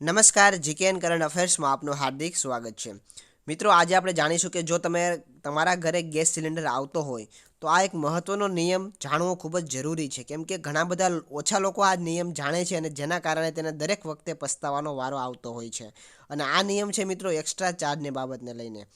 નમસ્કાર જીકેએન કરંટ અફેર્સમાં આપનું હાર્દિક સ્વાગત છે. મિત્રો, આજે આપણે જાણીશું કે જો તમે તમારા ઘરે ગેસ સિલિન્ડર આવતો હોય, તો આ એક મહત્ત્વનો નિયમ જાણવો ખૂબ જ જરૂરી છે. કેમ કે ઘણા બધા ઓછા લોકો આ નિયમ જાણે છે અને જેના કારણે તેને દરેક વખતે પસ્તાવાનો વારો આવતો હોય છે. અને આ નિયમ છે મિત્રો એક્સ્ટ્રા ચાર્જની બાબતને લઈને.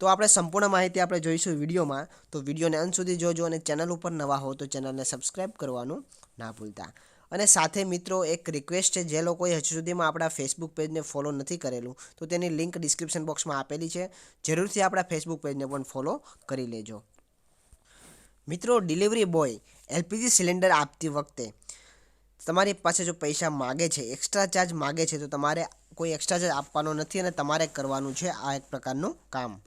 તો આપણે સંપૂર્ણ માહિતી આપણે જોઈશું વિડીયોમાં. તો વિડીયોને અંત સુધી જોજો અને ચેનલ ઉપર નવા હો તો ચેનલને સબસ્ક્રાઈબ કરવાનું ના ભૂલતા. અને સાથે મિત્રો એક રિક્વેસ્ટ છે, જે લોકોએ હજુ સુધીમાં આપણા ફેસબુક પેજને ફોલો નથી કરેલું, તો તેની લિંક ડિસ્ક્રિપ્શન બોક્સમાં આપેલી છે. જરૂરથી આપણા ફેસબુક પેજને પણ ફોલો કરી લેજો. મિત્રો ડિલિવરી બોય એલપીજી સિલિન્ડર આપતી વખતે તમારી પાસે જો પૈસા માગે છે એક્સ્ટ્રા ચાર્જ માગે છે, તો તમારે કોઈ એક્સ્ટ્રા ચાર્જ આપવાનો નથી અને તમારે કરવાનું છે આ એક પ્રકારનું કામ.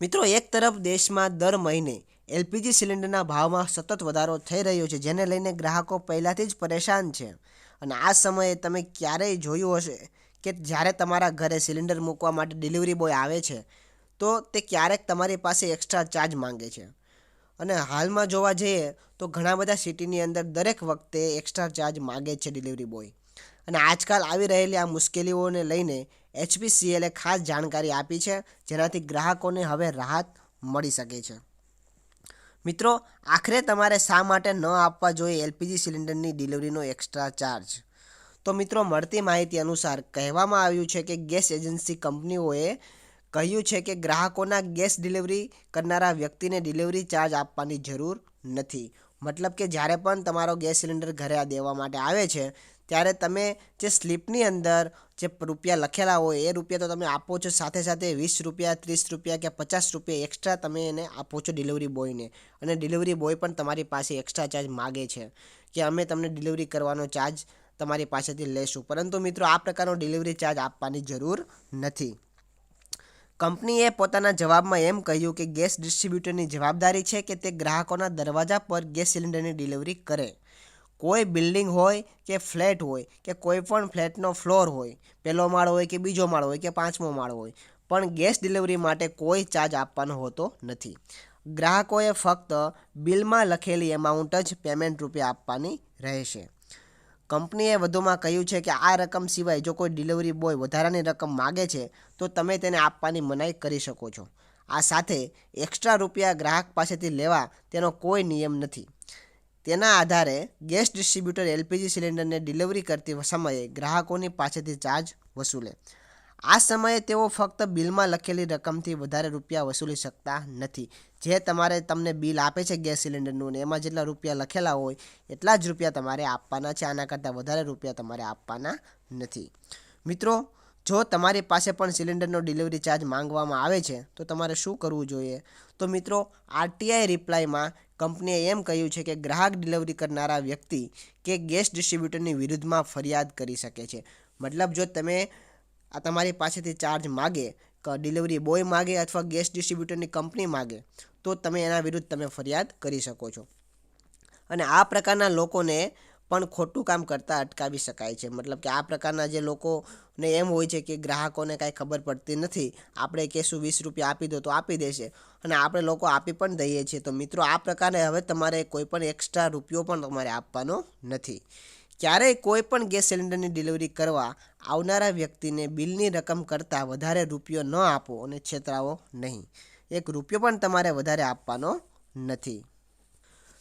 મિત્રો, એક તરફ દેશમાં દર મહિને એલપીજી સિલિન્ડરના ભાવમાં સતત વધારો થઈ રહ્યો છે, જેને લઈને ગ્રાહકો પહેલાંથી જ પરેશાન છે. અને આ સમયે તમે ક્યારેય જોયું હશે કે જ્યારે તમારા ઘરે સિલિન્ડર મૂકવા માટે ડિલિવરી બોય આવે છે, તો તે ક્યારેક તમારી પાસે એક્સ્ટ્રા ચાર્જ માંગે છે. અને હાલમાં જોવા જઈએ, તો ઘણા બધા સિટીની અંદર દરેક વખતે એક્સ્ટ્રા ચાર્જ માગે છે ડિલિવરી બોય. અને આજકાલ આવી રહેલી આ મુશ્કેલીઓને લઈને એચપીસીએલે ખાસ જાણકારી આપી છે, જેનાથી ગ્રાહકોને હવે રાહત મળી શકે છે. મિત્રો, આખરે તમારે શા માટે ન આપવા જોઈએ એલપીજી સિલિન્ડરની ડિલિવરીનો એક્સ્ટ્રા ચાર્જ? તો મિત્રો, મળતી માહિતી અનુસાર કહેવામાં આવ્યું છે કે ગેસ એજન્સી કંપનીઓએ કહ્યું છે કે ગ્રાહકોના ગેસ ડિલિવરી કરનારા વ્યક્તિને ડિલિવરી ચાર્જ આપવાની જરૂર નથી. મતલબ કે જ્યારે પણ તમારો ગેસ સિલિન્ડર ઘરે દેવા માટે આવે છે ત્યારે તમે જે સ્લીપની અંદર જે રૂપિયા લખેલા હોય, એ રૂપિયા તો તમે આપો છો. સાથે સાથે વીસ રૂપિયા, ત્રીસ રૂપિયા કે પચાસ રૂપિયા એક્સ્ટ્રા તમે એને આપો છો ડિલિવરી બોયને અને ડિલિવરી બોય પણ તમારી પાસે એક્સ્ટ્રા ચાર્જ માગે છે કે અમે તમને ડિલિવરી કરવાનો ચાર્જ તમારી પાસેથી લેશું. પરંતુ મિત્રો, આ પ્રકારનો ડિલિવરી ચાર્જ આપવાની જરૂર નથી. કંપનીએ પોતાના જવાબમાં એમ કહ્યું કે ગેસ ડિસ્ટ્રીબ્યુટરની જવાબદારી છે કે તે ગ્રાહકોના દરવાજા પર ગેસ સિલિન્ડરની ડિલિવરી કરે. કોઈ બિલ્ડિંગ હોય કે ફ્લેટ હોય કે કોઈ પણ ફ્લેટનો ફ્લોર હોય, પહેલો માળ હોય કે બીજો માળ હોય કે પાંચમો માળ હોય, પણ ગેસ ડિલિવરી માટે કોઈ ચાર્જ આપવાનો હોતો નથી. ગ્રાહકોએ ફક્ત બિલમાં લખેલી એમાઉન્ટ જ પેમેન્ટ રૂપે આપવાની રહેશે. કંપનીએ વધુમાં કહ્યું છે કે આ રકમ સિવાય જો કોઈ ડિલિવરી બોય વધારાની રકમ માગે છે, તો તમે તેને આપવાની મનાઈ કરી શકો છો. આ સાથે એક્સ્ટ્રા રૂપિયા ગ્રાહક પાસેથી લેવા તેનો કોઈ નિયમ નથી. તેના આધારે ગેસ ડિસ્ટ્રીબ્યુટર એલપીજી સિલિન્ડરને ડિલિવરી કરતી સમયે ગ્રાહકોની પાસેથી ચાર્જ વસૂલે. આ સમયે તેઓ ફક્ત બિલમાં લખેલી રકમથી વધારે રૂપિયા વસૂલી શકતા નથી. જે તમારે તમને બિલ આપે છે ગેસ સિલિન્ડરનું ને એમાં જેટલા રૂપિયા લખેલા હોય, એટલા જ રૂપિયા તમારે આપવાના છે. આના કરતાં વધારે રૂપિયા તમારે આપવાના નથી. મિત્રો, જો તમારી પાસે પણ સિલિન્ડરનો ડિલિવરી ચાર્જ માંગવામાં આવે છે, તો તમારે શું કરવું જોઈએ? તો મિત્રો, આરટીઆઈ રિપ્લાયમાં કંપનીએ એમ કહ્યું છે કે ગ્રાહક ડિલિવરી કરનારા વ્યક્તિ કે ગેસ ડિસ્ટ્રીબ્યુટરની વિરુદ્ધમાં ફરિયાદ કરી શકે છે. મતલબ જો તમે આ તમારી પાસેથી ચાર્જ માગે ડિલિવરી બોય માગે અથવા ગેસ ડિસ્ટ્રીબ્યુટરની કંપની માગે, તો તમે એના વિરુદ્ધ તમે ફરિયાદ કરી શકો છો. અને આ પ્રકારના લોકોને પણ ખોટું કામ કરતાં અટકાવી શકાય છે. મતલબ કે આ પ્રકારના જે લોકોને એમ હોય છે કે ગ્રાહકોને કાંઈ ખબર પડતી નથી, આપણે કહેશું વીસ રૂપિયા આપી દો તો આપી દેશે અને આપણે લોકો આપી પણ દઈએ છીએ. તો મિત્રો, આ પ્રકારે હવે તમારે કોઈ પણ એક્સ્ટ્રા રૂપિયો પણ તમારે આપવાનો નથી. ક્યારેય કોઈ પણ ગેસ સિલિન્ડરની ડિલિવરી કરવા આવનારા વ્યક્તિને બિલની રકમ કરતાં વધારે રૂપિયો ન આપો અને છેતરાવો નહીં. એક રૂપિયો પણ તમારે વધારે આપવાનો નથી.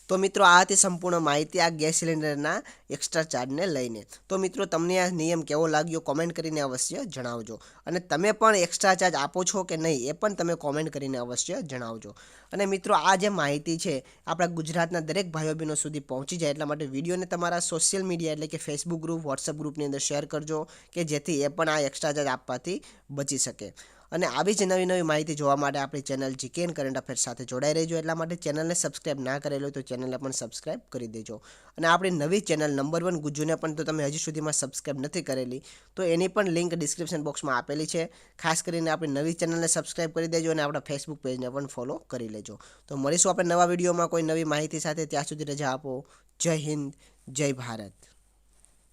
તો મિત્રો આ હતી સંપૂર્ણ માહિતી આ ગેસ સિલિન્ડરના એક્સ્ટ્રા ચાર્જને લઈને. તો મિત્રો તમને આ નિયમ કેવો લાગ્યો કોમેન્ટ કરીને અવશ્ય જણાવજો. અને તમે પણ એક્સ્ટ્રા ચાર્જ આપો છો કે નહીં એ પણ તમે કોમેન્ટ કરીને અવશ્ય જણાવજો. અને મિત્રો આ જે માહિતી છે આપણા ગુજરાતના દરેક ભાઈઓ બહેનો સુધી પહોંચી જાય એટલા માટે વિડીયોને તમારા સોશિયલ મીડિયા એટલે કે ફેસબુક ગ્રુપ વોટ્સઅપ ગ્રુપની અંદર શેર કરજો કે જેથી એ પણ આ એક્સ્ટ્રા ચાર્જ આપવાથી બચી શકે. અને આવી જ નવી નવી માહિતી જોવા માટે આપણી ચેનલ જીકેન કરંટ અફેર સાથે જોડાઈ રહેજો. એટલા માટે ચેનલને સબસ્ક્રાઇબ ના કરેલો તો ચેનલને પણ સબસ્ક્રાઇબ કરી દેજો. અને આપણી નવી ચેનલ નંબર વન ગુજ્જુને પણ તો તમે હજી સુધીમાં સબસ્ક્રાઇબ નથી કરેલી, તો એની પણ લિંક ડિસ્ક્રિપ્શન બોક્સમાં આપેલી છે. ખાસ કરીને આપણી નવી ચેનલને સબસ્ક્રાઇબ કરી દેજો અને આપણા ફેસબુક પેજને પણ ફોલો કરી લેજો. તો મળીશું આપણે નવા વિડીયોમાં કોઈ નવી માહિતી સાથે. ત્યાં સુધી રજા આપો. જય હિન્દ, જય ભારત.